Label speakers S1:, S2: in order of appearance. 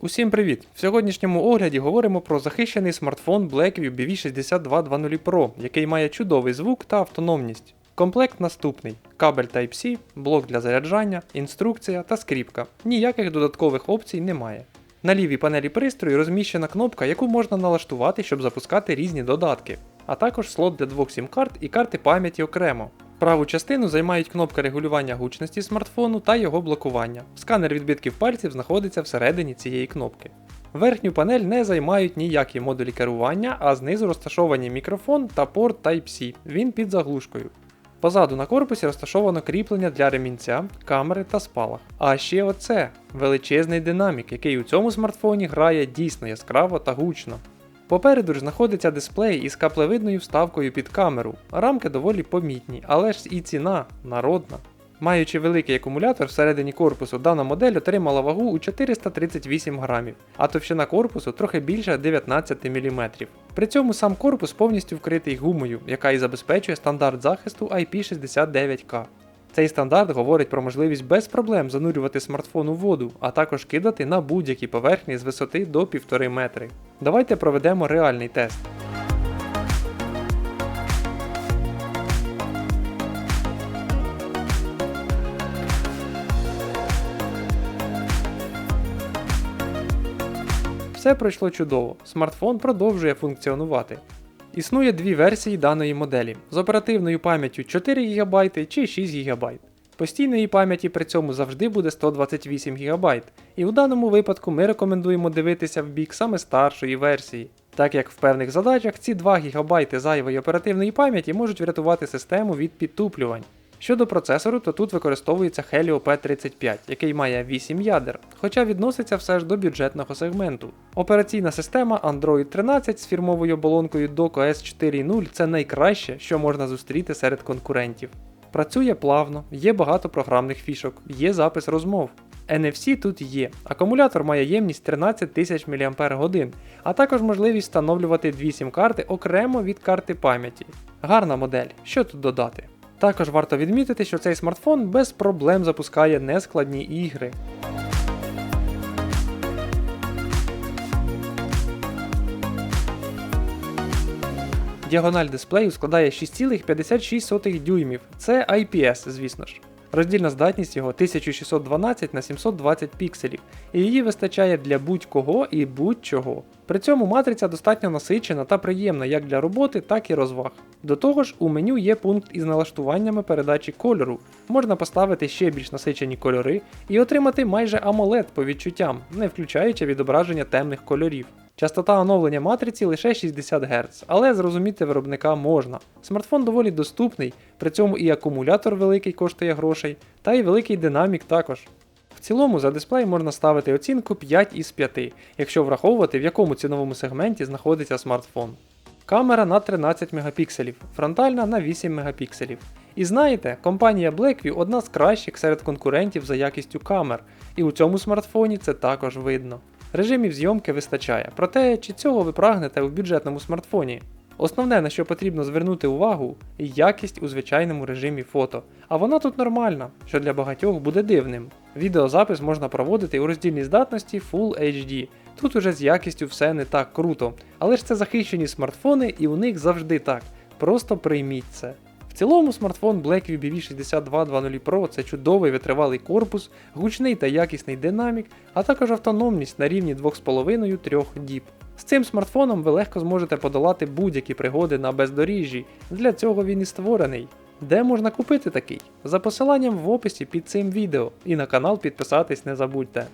S1: Усім привіт! В сьогоднішньому огляді говоримо про захищений смартфон Blackview BV6220 Pro, який має чудовий звук та автономність. Комплект наступний: кабель Type-C, блок для заряджання, інструкція та скріпка. Ніяких додаткових опцій немає. На лівій панелі пристрою розміщена кнопка, яку можна налаштувати, щоб запускати різні додатки, а також слот для двох сім-карт і карти пам'яті окремо. Праву частину займають кнопка регулювання гучності смартфону та його блокування. Сканер відбитків пальців знаходиться всередині цієї кнопки. Верхню панель не займають ніякі модулі керування, а знизу розташовані мікрофон та порт Type-C. Він під заглушкою. Позаду на корпусі розташовано кріплення для ремінця, камери та спалах. А ще оце величезний динамік, який у цьому смартфоні грає дійсно яскраво та гучно. Попереду ж знаходиться дисплей із каплевидною вставкою під камеру. Рамки доволі помітні, але ж і ціна народна. Маючи великий акумулятор всередині корпусу, дана модель отримала вагу у 438 грамів, а товщина корпусу трохи більше 19 мм. При цьому сам корпус повністю вкритий гумою, яка і забезпечує стандарт захисту IP69K. Цей стандарт говорить про можливість без проблем занурювати смартфон у воду, а також кидати на будь-які поверхні з висоти до 1,5 метри. Давайте проведемо реальний тест. Все пройшло чудово, смартфон продовжує функціонувати. Існує дві версії даної моделі з оперативною пам'яттю 4 ГБ чи 6 ГБ. Постійної пам'яті при цьому завжди буде 128 ГБ, і у даному випадку ми рекомендуємо дивитися в бік саме старшої версії, так як в певних задачах ці 2 ГБ зайвої оперативної пам'яті можуть врятувати систему від підтуплювань. Щодо процесору, то тут використовується Helio P35, який має 8 ядер, хоча відноситься все ж до бюджетного сегменту. Операційна система Android 13 з фірмовою оболонкою Dock OS 4.0 це найкраще, що можна зустріти серед конкурентів. Працює плавно, є багато програмних фішок, є запис розмов. NFC тут є. Акумулятор має ємність 13 тисяч мАч, а також можливість встановлювати дві сім-карти окремо від карти пам'яті. Гарна модель, що тут додати. Також варто відмітити, що цей смартфон без проблем запускає нескладні ігри. Діагональ дисплею складає 6,56 дюймів. Це IPS, звісно ж. Роздільна здатність його 1612 на 720 пікселів, і її вистачає для будь-кого і будь-чого. При цьому матриця достатньо насичена та приємна як для роботи, так і розваг. До того ж, у меню є пункт із налаштуваннями передачі кольору. Можна поставити ще більш насичені кольори і отримати майже AMOLED по відчуттям, не включаючи відображення темних кольорів. Частота оновлення матриці лише 60 Гц, але зрозуміти виробника можна. Смартфон доволі доступний, при цьому і акумулятор великий коштує грошей, та й великий динамік також. В цілому за дисплей можна ставити оцінку 5 із 5, якщо враховувати в якому ціновому сегменті знаходиться смартфон. Камера на 13 мегапікселів, фронтальна на 8 мегапікселів. І знаєте, компанія Blackview одна з кращих серед конкурентів за якістю камер, і у цьому смартфоні це також видно. Режимів зйомки вистачає, проте чи цього ви прагнете у бюджетному смартфоні? Основне, на що потрібно звернути увагу, якість у звичайному режимі фото. А вона тут нормальна, що для багатьох буде дивним. Відеозапис можна проводити у роздільній здатності Full HD. Тут уже з якістю все не так круто, але ж це захищені смартфони і у них завжди так. Просто прийміть це. Цілому смартфон Blackview BV6220 Pro це чудовий витривалий корпус, гучний та якісний динамік, а також автономність на рівні 2,5-3 діб. З цим смартфоном ви легко зможете подолати будь-які пригоди на бездоріжжі, для цього він і створений. Де можна купити такий? За посиланням в описі під цим відео і на канал підписатись не забудьте.